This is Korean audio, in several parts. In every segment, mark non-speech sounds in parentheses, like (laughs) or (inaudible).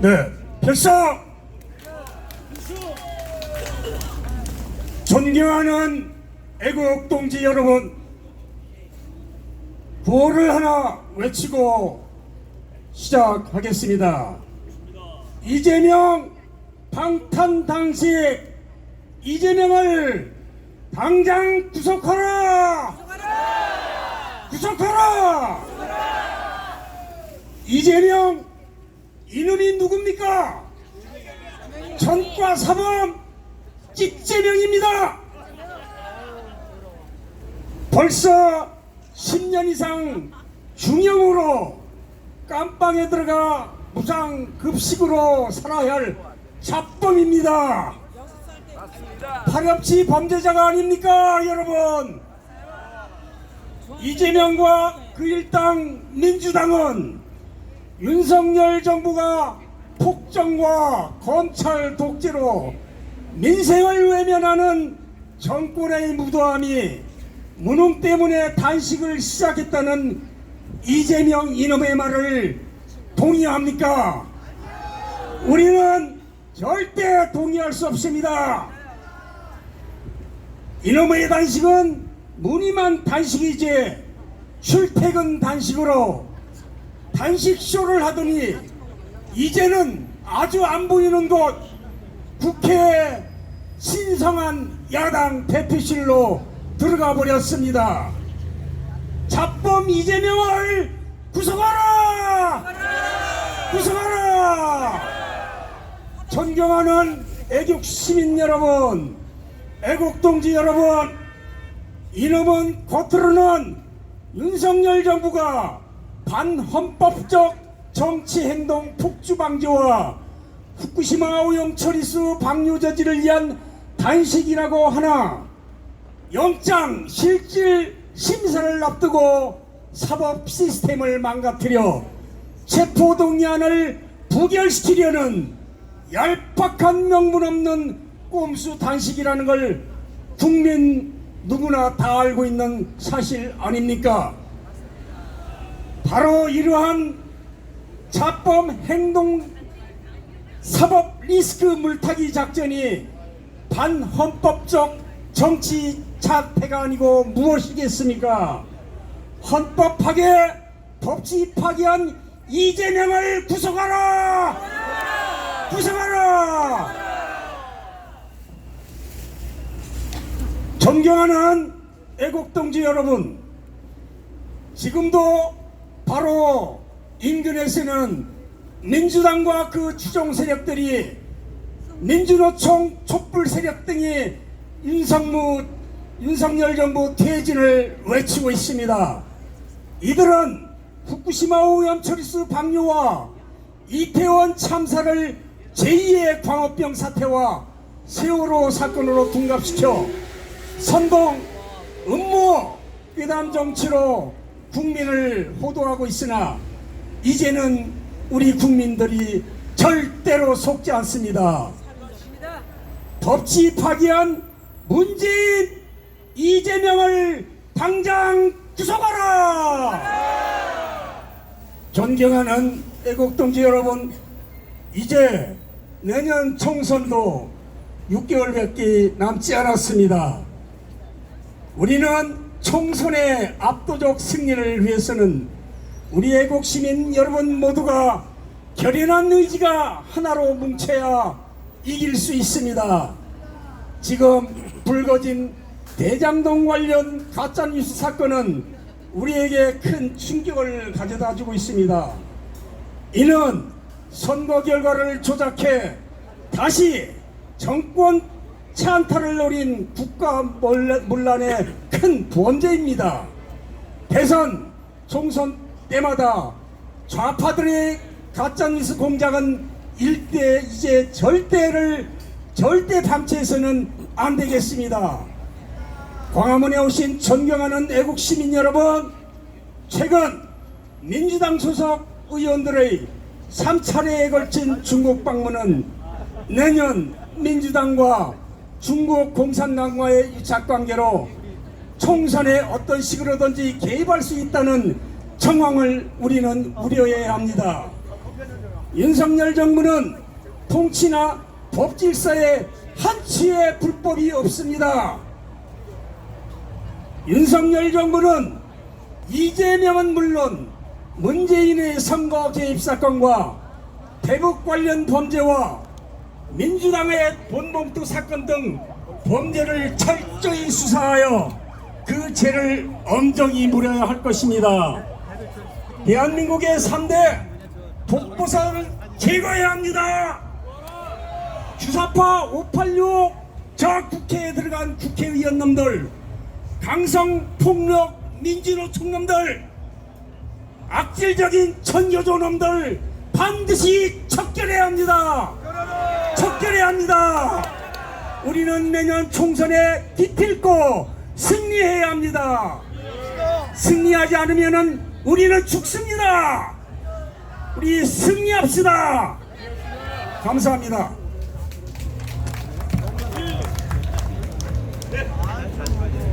네, 필사 존경하는 애국 동지 여러분, 구호를 하나 외치고 시작하겠습니다. 이재명 방탄 당시 이재명을 당장 구속하라! 구속하라! 이재명 이놈이 누굽니까? 전과 사범 찍재명입니다. 벌써 10년 이상 중형으로 깜빵에 들어가 무상급식으로 살아야 할 잡범입니다. 파렴치 범죄자가 아닙니까 여러분? 이재명과 그 일당 민주당은 윤석열 정부가 폭정과 검찰 독재로 민생을 외면하는 정권의 무도함이 무능 때문에 단식을 시작했다는 이재명 이놈의 말을 동의합니까? 우리는 절대 동의할 수 없습니다. 이놈의 단식은 무늬만 단식이지 출퇴근 단식으로 단식쇼를 하더니 이제는 아주 안 보이는 곳 국회 신성한 야당 대표실로 들어가 버렸습니다. 잡범 이재명을 구속하라! 구속하라! 존경하는 애국 시민 여러분, 애국 동지 여러분, 이놈은 겉으로는 윤석열 정부가 반헌법적 정치행동 폭주방지와 후쿠시마 오염 처리수 방류 저지를 위한 단식이라고 하나 영장 실질 심사를 앞두고 사법 시스템을 망가뜨려 체포동의안을 부결시키려는 얄팍한 명분 없는 꼼수 단식이라는 걸 국민 누구나 다 알고 있는 사실 아닙니까? 바로 이러한 자범 행동 사법 리스크 물타기 작전이 반헌법적 정치 자태가 아니고 무엇이겠습니까? 헌법 파괴, 법치 파괴한 이재명을 구속하라! 구속하라! 존경하는 애국동지 여러분, 지금도 바로 인근에서는 민주당과 그 추종 세력들이 민주노총 촛불 세력 등이 윤석무 윤석열 정부 퇴진을 외치고 있습니다. 이들은 후쿠시마 오염 처리수 방류와 이태원 참사를 제2의 광우병 사태와 세월호 사건으로 둔갑시켜 선동, 음모, 괴담 정치로 국민을 호도하고 있으나 이제는 우리 국민들이 절대로 속지 않습니다. 법치 파기한 문재인 이재명을 당장 구속하라! 존경하는 애국동지 여러분, 이제 내년 총선도 6개월밖에 남지 않았습니다. 우리는 총선의 압도적 승리를 위해서는 우리 애국 시민 여러분 모두가 결연한 의지가 하나로 뭉쳐야 이길 수 있습니다. 지금 불거진 대장동 관련 가짜뉴스 사건은 우리에게 큰 충격을 가져다 주고 있습니다. 이는 선거 결과를 조작해 다시 정권 찬탈을 노린 국가 문란의 큰 범죄입니다. 대선, 총선 때마다 좌파들의 가짜뉴스 공작은 일대 이제 절대를 절대 방치해서는 안 되겠습니다. 광화문에 오신 존경하는 애국 시민 여러분, 최근 민주당 소속 의원들의 3차례에 걸친 중국 방문은 내년 민주당과 중국 공산당과의 유착 관계로 총선에 어떤 식으로든지 개입할 수 있다는 정황을 우리는 우려해야 합니다. 윤석열 정부는 통치나 법질서에 한치의 불법이 없습니다. 윤석열 정부는 이재명은 물론 문재인의 선거 개입 사건과 대북 관련 범죄와 민주당의 돈봉투 사건 등 범죄를 철저히 수사하여 그 죄를 엄정히 물어야 할 것입니다. 대한민국의 3대 독보사를 제거해야 합니다. 주사파 586 저 국회에 들어간 국회의원 놈들 강성 폭력 민주노 총 놈들 악질적인 천여조 놈들 반드시 척결해야 합니다. 척결해야 합니다. 우리는 내년 총선에 기필코 승리해야 합니다. 승리하지 않으면은 우리는 죽습니다. 우리 승리합시다. 감사합니다.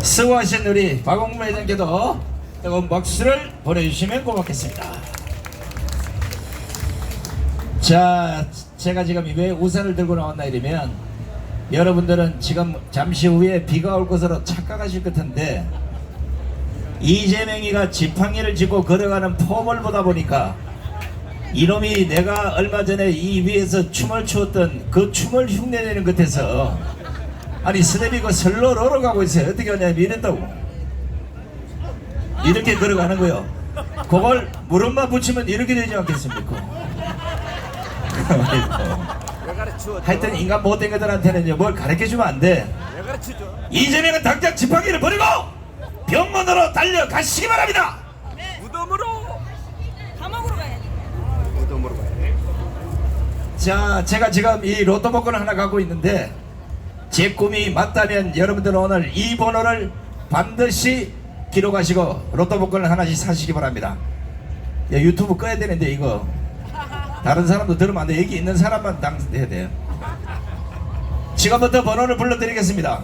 수고하신 우리 박홍무 회장께도 뜨거운 박수를 보내주시면 고맙겠습니다. 자, 제가 지금 왜 우산을 들고 나왔나 이러면 여러분들은 지금 잠시 후에 비가 올 것으로 착각하실 것 같은데 이재명이가 지팡이를 짚고 걸어가는 폼을 보다 보니까 이놈이 내가 얼마 전에 이 위에서 춤을 추었던 그 춤을 흉내내는 것 같아서 아니 스냅이고 설로 러러 가고 있어요. 어떻게 하냐면 이랬다고. 이렇게 걸어가는 거요. 그걸 무릎만 붙이면 이렇게 되지 않겠습니까 (laughs) 하여튼 인간 못된 것들한테는요 뭘 가르쳐주면 안돼 이재명은 당장 지팡이를 버리고 병원으로 달려가시기 바랍니다 무덤으로 감옥으로 가야지. 무덤으로 가야 돼. 자, 제가 지금 이 로또 복권을 하나 갖고 있는데 제 꿈이 맞다면 여러분들 오늘 이 번호를 반드시 기록하시고 로또 복권을 하나씩 사시기 바랍니다. 야, 유튜브 꺼야 되는데 이거 다른 사람도 들으면 안 돼. 여기 있는 사람만 당해야 돼요. 지금부터 번호를 불러드리겠습니다.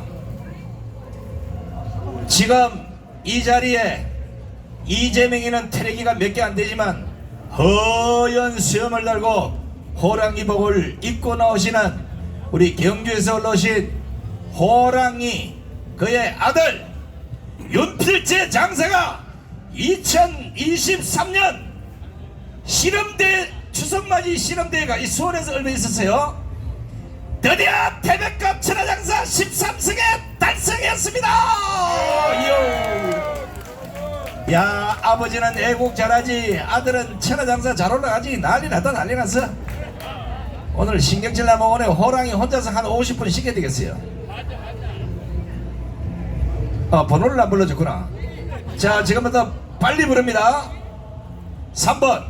지금 이 자리에 이재명이는 테레기가 몇 개 안 되지만 허연 수염을 달고 호랑이복을 입고 나오시는 우리 경주에서 올라오신 호랑이 그의 아들 윤필재 장사가 2023년 실험대 추석맞이 실험대회가 이 수원에서 얼마 있었어요. 드디어 태백급 천하장사 13승에 달성했습니다. 이요. 야 아버지는 애국 잘하지 아들은 천하장사 잘 올라가지 난리 났다 난리 났어. 오늘 신경질 나면 오늘 호랑이 혼자서 한 50분 쉬게 되겠어요. 어 번호를 안 불러줬구나. 자 지금부터 빨리 부릅니다. 3번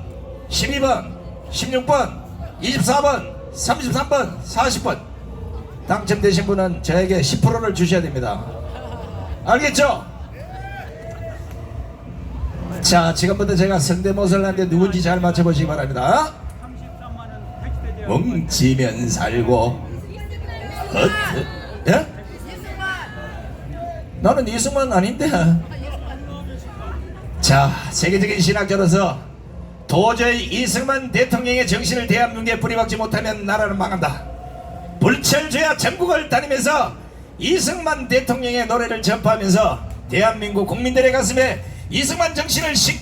12번 16번 24번 33번 40번 당첨되신 분은 저에게 10%를 주셔야 됩니다 알겠죠? 자 지금부터 제가 성대모사를 하는데 누군지 잘 맞춰보시기 바랍니다 뭉치면 살고 어트 예? 나는 이승만 아닌데 자 세계적인 신학자로서 도저히 이승만 대통령의 정신을 대한민국에 뿌리박지 못하면 나라는 망한다. 불철주야 전국을 다니면서 이승만 대통령의 노래를 전파하면서 대한민국 국민들의 가슴에 이승만 정신을 식